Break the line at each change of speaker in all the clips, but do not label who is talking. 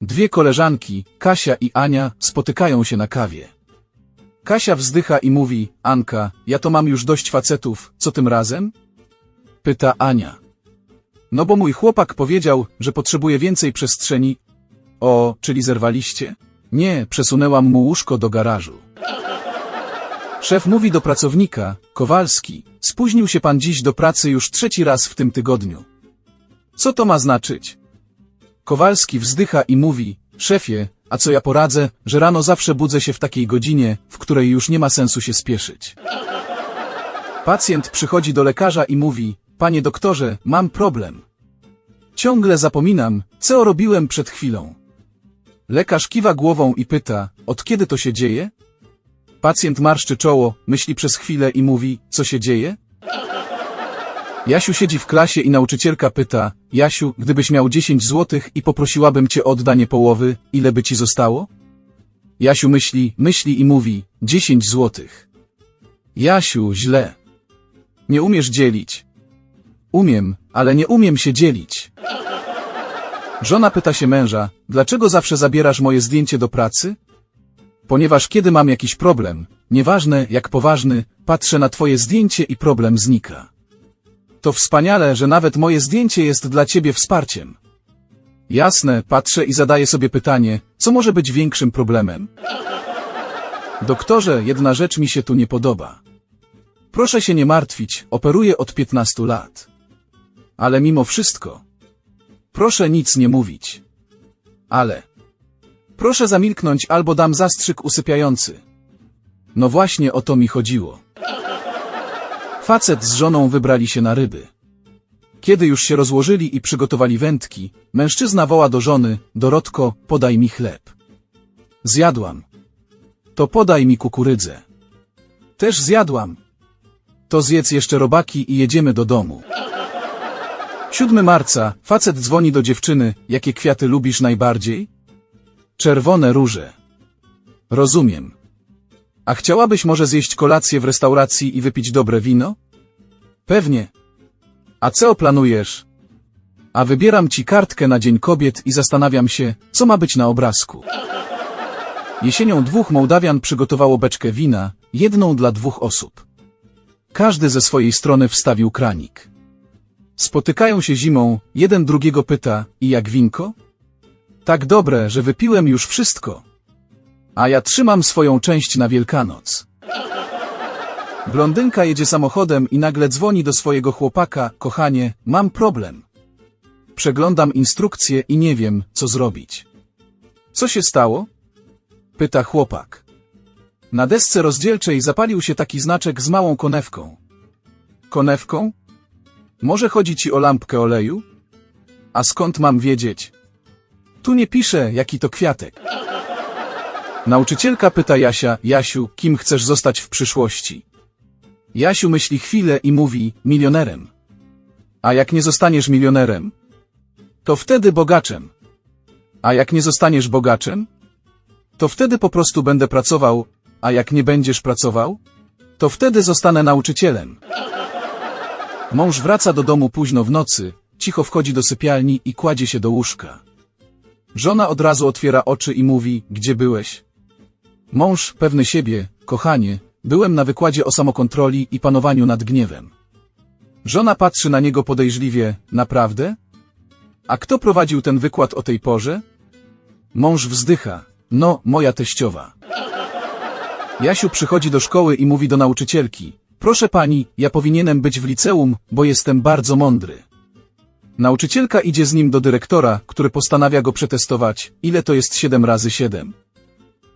Dwie koleżanki, Kasia i Ania, spotykają się na kawie. Kasia wzdycha i mówi, Anka, ja to mam już dość facetów, co tym razem? Pyta Ania. No bo mój chłopak powiedział, że potrzebuje więcej przestrzeni. O, czyli zerwaliście? Nie, przesunęłam mu łóżko do garażu. Szef mówi do pracownika, Kowalski, spóźnił się pan dziś do pracy już trzeci raz w tym tygodniu. Co to ma znaczyć? Kowalski wzdycha i mówi, szefie, a co ja poradzę, że rano zawsze budzę się w takiej godzinie, w której już nie ma sensu się spieszyć. Pacjent przychodzi do lekarza i mówi, panie doktorze, mam problem. Ciągle zapominam, co robiłem przed chwilą. Lekarz kiwa głową i pyta, od kiedy to się dzieje? Pacjent marszczy czoło, myśli przez chwilę i mówi, co się dzieje? Jasiu siedzi w klasie i nauczycielka pyta, Jasiu, gdybyś miał 10 złotych i poprosiłabym cię o oddanie połowy, ile by ci zostało? Jasiu myśli, myśli i mówi, 10 złotych. Jasiu, źle. Nie umiesz dzielić. Umiem, ale nie umiem się dzielić. Żona pyta się męża, dlaczego zawsze zabierasz moje zdjęcie do pracy? Ponieważ kiedy mam jakiś problem, nieważne jak poważny, patrzę na twoje zdjęcie i problem znika. To wspaniale, że nawet moje zdjęcie jest dla ciebie wsparciem. Jasne, patrzę i zadaję sobie pytanie, co może być większym problemem? Doktorze, jedna rzecz mi się tu nie podoba. Proszę się nie martwić, operuję od 15 lat. Ale mimo wszystko, proszę nic nie mówić. Ale, proszę zamilknąć albo dam zastrzyk usypiający. No właśnie o to mi chodziło. Facet z żoną wybrali się na ryby. Kiedy już się rozłożyli i przygotowali wędki, mężczyzna woła do żony, Dorotko, podaj mi chleb. Zjadłam. To podaj mi kukurydzę. Też zjadłam. To zjedz jeszcze robaki i jedziemy do domu. 7 marca, facet dzwoni do dziewczyny, jakie kwiaty lubisz najbardziej? Czerwone róże. Rozumiem. A chciałabyś może zjeść kolację w restauracji i wypić dobre wino? Pewnie. A co planujesz? A wybieram ci kartkę na Dzień Kobiet i zastanawiam się, co ma być na obrazku. Jesienią dwóch Mołdawian przygotowało beczkę wina, jedną dla dwóch osób. Każdy ze swojej strony wstawił kranik. Spotykają się zimą, jeden drugiego pyta, i jak winko? Tak dobre, że wypiłem już wszystko. A ja trzymam swoją część na Wielkanoc. Blondynka jedzie samochodem i nagle dzwoni do swojego chłopaka, kochanie, mam problem. Przeglądam instrukcję i nie wiem, co zrobić. Co się stało? Pyta chłopak. Na desce rozdzielczej zapalił się taki znaczek z małą konewką. Konewką? Może chodzi ci o lampkę oleju? A skąd mam wiedzieć? Tu nie pisze, jaki to kwiatek. Nauczycielka pyta Jasia, Jasiu, kim chcesz zostać w przyszłości? Jasiu myśli chwilę i mówi, milionerem. A jak nie zostaniesz milionerem? To wtedy bogaczem. A jak nie zostaniesz bogaczem? To wtedy po prostu będę pracował, a jak nie będziesz pracował? To wtedy zostanę nauczycielem. Mąż wraca do domu późno w nocy, cicho wchodzi do sypialni i kładzie się do łóżka. Żona od razu otwiera oczy i mówi, gdzie byłeś? Mąż, pewny siebie, kochanie, byłem na wykładzie o samokontroli i panowaniu nad gniewem. Żona patrzy na niego podejrzliwie, naprawdę? A kto prowadził ten wykład o tej porze? Mąż wzdycha, no, moja teściowa. Jasiu przychodzi do szkoły i mówi do nauczycielki, proszę pani, ja powinienem być w liceum, bo jestem bardzo mądry. Nauczycielka idzie z nim do dyrektora, który postanawia go przetestować, ile to jest 7 razy 7.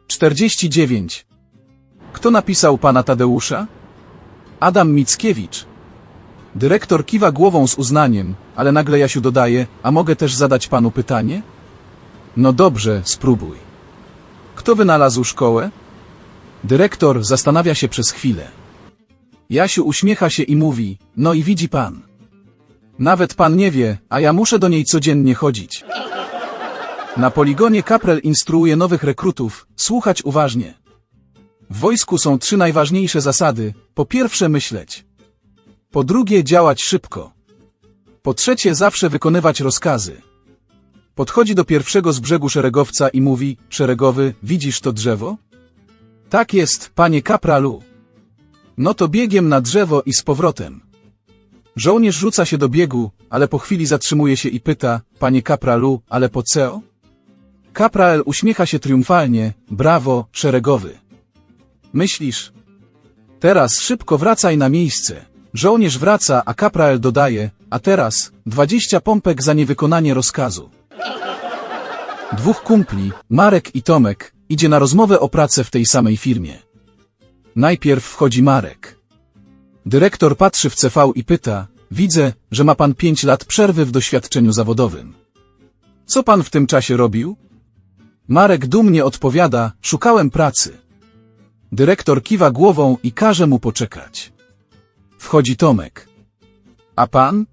49. Kto napisał pana Tadeusza? Adam Mickiewicz. Dyrektor kiwa głową z uznaniem, ale nagle Jasiu dodaje, a mogę też zadać panu pytanie? No dobrze, spróbuj. Kto wynalazł szkołę? Dyrektor zastanawia się przez chwilę. Jasiu uśmiecha się i mówi, no i widzi pan. Nawet pan nie wie, a ja muszę do niej codziennie chodzić. Na poligonie Kaprel instruuje nowych rekrutów, słuchać uważnie. W wojsku są trzy najważniejsze zasady. Po pierwsze myśleć. Po drugie działać szybko. Po trzecie zawsze wykonywać rozkazy. Podchodzi do pierwszego z brzegu szeregowca i mówi, szeregowy, widzisz to drzewo? Tak jest, panie kapralu. No to biegiem na drzewo i z powrotem. Żołnierz rzuca się do biegu, ale po chwili zatrzymuje się i pyta, panie kapralu, ale po co? Kapral uśmiecha się triumfalnie, brawo, szeregowy. Myślisz? Teraz szybko wracaj na miejsce. Żołnierz wraca, a kapral dodaje, a teraz 20 pompek za niewykonanie rozkazu. Dwóch kumpli, Marek i Tomek, idzie na rozmowę o pracę w tej samej firmie. Najpierw wchodzi Marek. Dyrektor patrzy w CV i pyta, widzę, że ma pan 5 lat przerwy w doświadczeniu zawodowym. Co pan w tym czasie robił? Marek dumnie odpowiada, szukałem pracy. Dyrektor kiwa głową i każe mu poczekać. Wchodzi Tomek. A pan?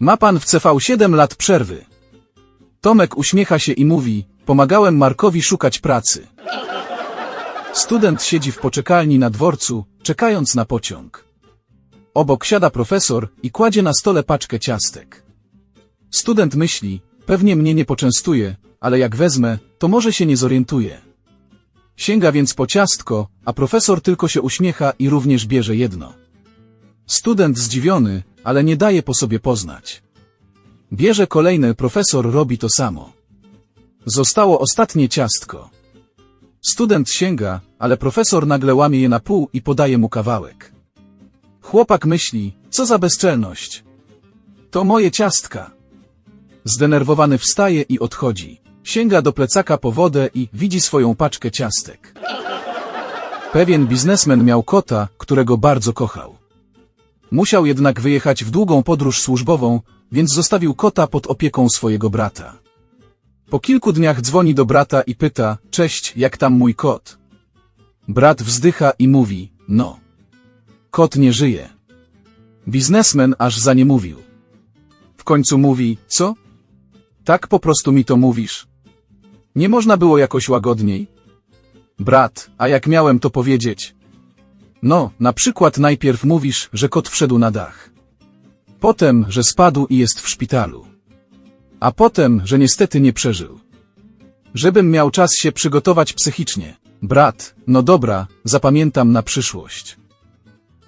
Ma pan w CV 7 lat przerwy. Tomek uśmiecha się i mówi, pomagałem Markowi szukać pracy. Student siedzi w poczekalni na dworcu, czekając na pociąg. Obok siada profesor i kładzie na stole paczkę ciastek. Student myśli, pewnie mnie nie poczęstuje, ale jak wezmę, to może się nie zorientuje. Sięga więc po ciastko, a profesor tylko się uśmiecha i również bierze jedno. Student zdziwiony, ale nie daje po sobie poznać. Bierze kolejne, profesor robi to samo. Zostało ostatnie ciastko. Student sięga, ale profesor nagle łamie je na pół i podaje mu kawałek. Chłopak myśli, co za bezczelność. To moje ciastka. Zdenerwowany wstaje i odchodzi. Sięga do plecaka po wodę i widzi swoją paczkę ciastek. Pewien biznesmen miał kota, którego bardzo kochał. Musiał jednak wyjechać w długą podróż służbową, więc zostawił kota pod opieką swojego brata. Po kilku dniach dzwoni do brata i pyta, cześć, jak tam mój kot? Brat wzdycha i mówi, no. Kot nie żyje. Biznesmen aż za nie mówił. W końcu mówi, co? Tak po prostu mi to mówisz. Nie można było jakoś łagodniej? Brat, a jak miałem to powiedzieć? No, na przykład najpierw mówisz, że kot wszedł na dach. Potem, że spadł i jest w szpitalu. A potem, że niestety nie przeżył. Żebym miał czas się przygotować psychicznie. Brat, no dobra, zapamiętam na przyszłość.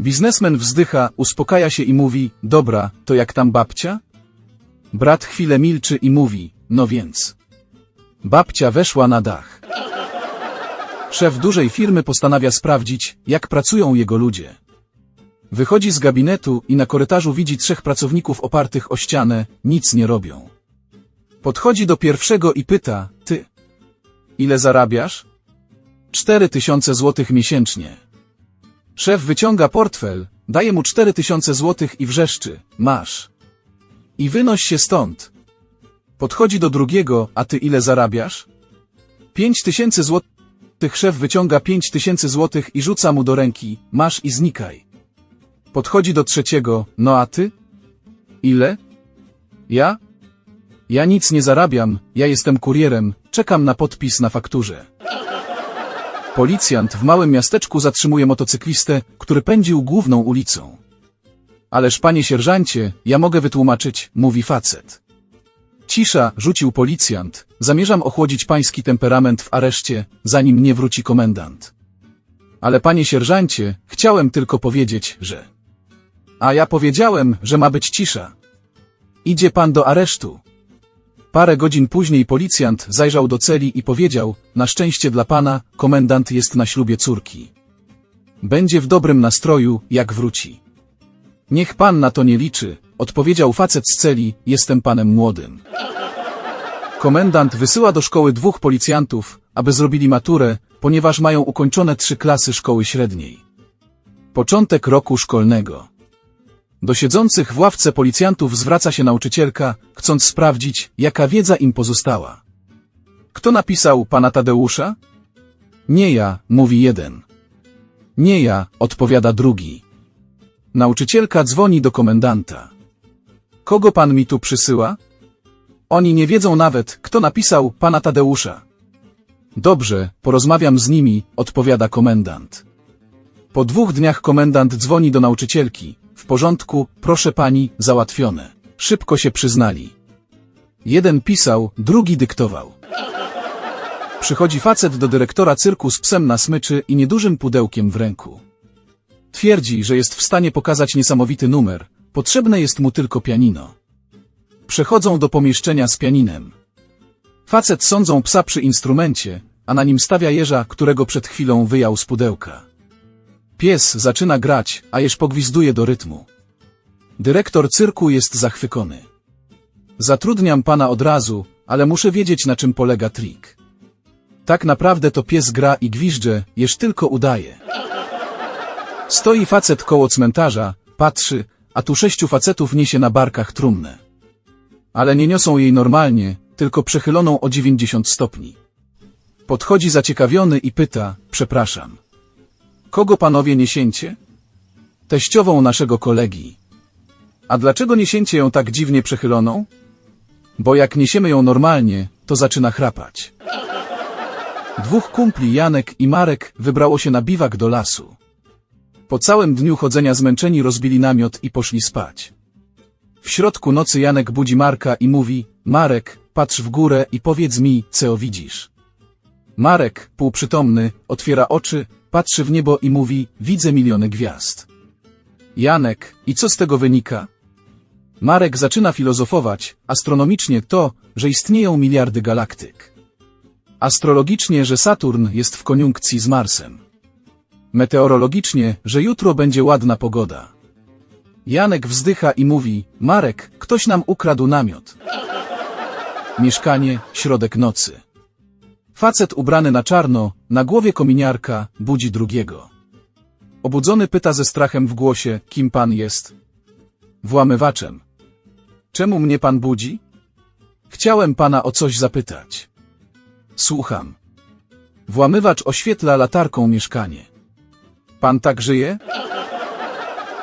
Biznesmen wzdycha, uspokaja się i mówi, dobra, to jak tam babcia? Brat chwilę milczy i mówi, no więc. Babcia weszła na dach. Szef dużej firmy postanawia sprawdzić, jak pracują jego ludzie. Wychodzi z gabinetu i na korytarzu widzi trzech pracowników opartych o ścianę, nic nie robią. Podchodzi do pierwszego i pyta, ty, ile zarabiasz? Cztery tysiące złotych miesięcznie. Szef wyciąga portfel, daje mu cztery tysiące złotych i wrzeszczy, masz. I wynoś się stąd. Podchodzi do drugiego, a ty ile zarabiasz? Pięć tysięcy złotych. Szef wyciąga pięć tysięcy złotych i rzuca mu do ręki, masz i znikaj. Podchodzi do trzeciego, no a ty? Ile? Ja? Ja nic nie zarabiam, ja jestem kurierem, czekam na podpis na fakturze. Policjant w małym miasteczku zatrzymuje motocyklistę, który pędził główną ulicą. Ależ panie sierżancie, ja mogę wytłumaczyć, mówi facet. Cisza, rzucił policjant, zamierzam ochłodzić pański temperament w areszcie, zanim nie wróci komendant. Ale panie sierżancie, chciałem tylko powiedzieć, że... A ja powiedziałem, że ma być cisza. Idzie pan do aresztu. Parę godzin później policjant zajrzał do celi i powiedział, na szczęście dla pana, komendant jest na ślubie córki. Będzie w dobrym nastroju, jak wróci. Niech pan na to nie liczy, odpowiedział facet z celi, jestem panem młodym. Komendant wysyła do szkoły dwóch policjantów, aby zrobili maturę, ponieważ mają ukończone trzy klasy szkoły średniej. Początek roku szkolnego. Do siedzących w ławce policjantów zwraca się nauczycielka, chcąc sprawdzić, jaka wiedza im pozostała. Kto napisał pana Tadeusza? Nie ja, mówi jeden. Nie ja, odpowiada drugi. Nauczycielka dzwoni do komendanta. Kogo pan mi tu przysyła? Oni nie wiedzą nawet, kto napisał pana Tadeusza. Dobrze, porozmawiam z nimi, odpowiada komendant. Po dwóch dniach komendant dzwoni do nauczycielki. W porządku, proszę pani, załatwione. Szybko się przyznali. Jeden pisał, drugi dyktował. Przychodzi facet do dyrektora cyrku z psem na smyczy i niedużym pudełkiem w ręku. Twierdzi, że jest w stanie pokazać niesamowity numer, potrzebne jest mu tylko pianino. Przechodzą do pomieszczenia z pianinem. Facet sądzą psa przy instrumencie, a na nim stawia jeża, którego przed chwilą wyjął z pudełka. Pies zaczyna grać, a jeż pogwizduje do rytmu. Dyrektor cyrku jest zachwycony. Zatrudniam pana od razu, ale muszę wiedzieć, na czym polega trik. Tak naprawdę to pies gra i gwizdże, jeż tylko udaje. Stoi facet koło cmentarza, patrzy, a tu sześciu facetów niesie na barkach trumnę. Ale nie niosą jej normalnie, tylko przechyloną o 90 stopni. Podchodzi zaciekawiony i pyta, przepraszam. Kogo panowie niesiecie? Teściową naszego kolegi. A dlaczego niesiecie ją tak dziwnie przechyloną? Bo jak niesiemy ją normalnie, to zaczyna chrapać. Dwóch kumpli, Janek i Marek, wybrało się na biwak do lasu. Po całym dniu chodzenia zmęczeni rozbili namiot i poszli spać. W środku nocy Janek budzi Marka i mówi, Marek, patrz w górę i powiedz mi, co widzisz. Marek, półprzytomny, otwiera oczy, patrzy w niebo i mówi, widzę miliony gwiazd. Janek, i co z tego wynika? Marek zaczyna filozofować, astronomicznie to, że istnieją miliardy galaktyk. Astrologicznie, że Saturn jest w koniunkcji z Marsem. Meteorologicznie, że jutro będzie ładna pogoda. Janek wzdycha i mówi, Marek, ktoś nam ukradł namiot. Mieszkanie, środek nocy. Facet ubrany na czarno, na głowie kominiarka, budzi drugiego. Obudzony pyta ze strachem w głosie, kim pan jest? Włamywaczem. Czemu mnie pan budzi? Chciałem pana o coś zapytać. Słucham. Włamywacz oświetla latarką mieszkanie. Pan tak żyje?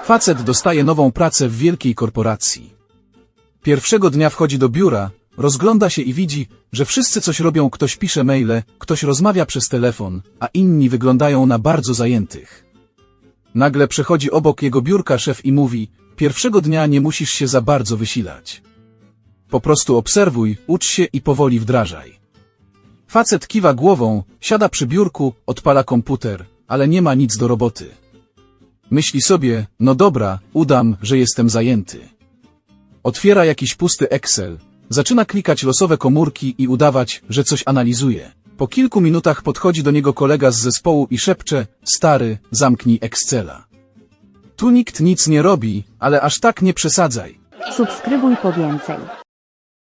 Facet dostaje nową pracę w wielkiej korporacji. Pierwszego dnia wchodzi do biura, rozgląda się i widzi, że wszyscy coś robią, ktoś pisze maile, ktoś rozmawia przez telefon, a inni wyglądają na bardzo zajętych. Nagle przechodzi obok jego biurka szef i mówi, pierwszego dnia nie musisz się za bardzo wysilać. Po prostu obserwuj, ucz się i powoli wdrażaj. Facet kiwa głową, siada przy biurku, odpala komputer, ale nie ma nic do roboty. Myśli sobie, no dobra, udam, że jestem zajęty. Otwiera jakiś pusty Excel, zaczyna klikać losowe komórki i udawać, że coś analizuje. Po kilku minutach podchodzi do niego kolega z zespołu i szepcze, stary, zamknij Excela. Tu nikt nic nie robi, ale aż tak nie przesadzaj.
Subskrybuj po więcej.